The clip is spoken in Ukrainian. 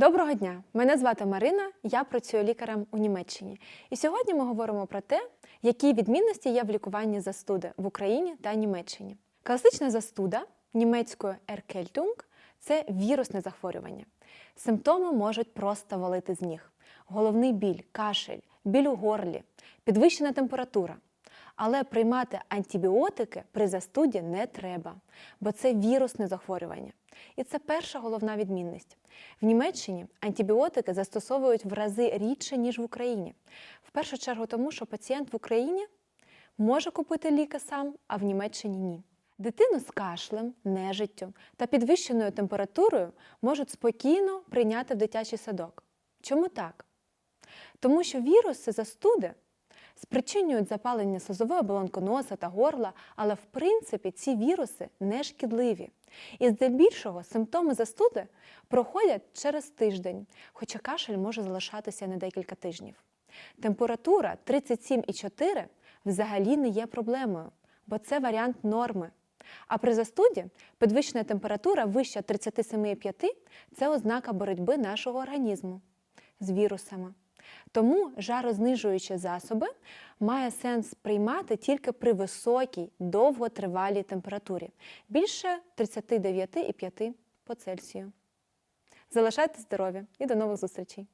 Доброго дня! Мене звати Марина, я працюю лікарем у Німеччині. І сьогодні ми говоримо про те, які відмінності є в лікуванні застуди в Україні та Німеччині. Класична застуда німецькою Erkältung – це вірусне захворювання. Симптоми можуть просто валити з ніг: головний біль, кашель, біль у горлі, підвищена температура. Але приймати антибіотики при застуді не треба, бо це вірусне захворювання. І це перша головна відмінність. В Німеччині антибіотики застосовують в рази рідше, ніж в Україні. В першу чергу тому, що пацієнт в Україні може купити ліки сам, а в Німеччині ні. Дитину з кашлем, нежиттю та підвищеною температурою можуть спокійно прийняти в дитячий садок. Чому так? Тому що віруси застуди спричинюють запалення слизової оболонки носа та горла, але в принципі ці віруси не шкідливі. І здебільшого симптоми застуди проходять через тиждень, хоча кашель може залишатися на декілька тижнів. Температура 37,4 взагалі не є проблемою, бо це варіант норми. А при застуді підвищена температура вища 37,5 – це ознака боротьби нашого організму з вірусами. Тому жарознижуючі засоби має сенс приймати тільки при високій, довготривалій температурі більше 39,5 по Цельсію. Залишайтесь здорові і до нових зустрічей!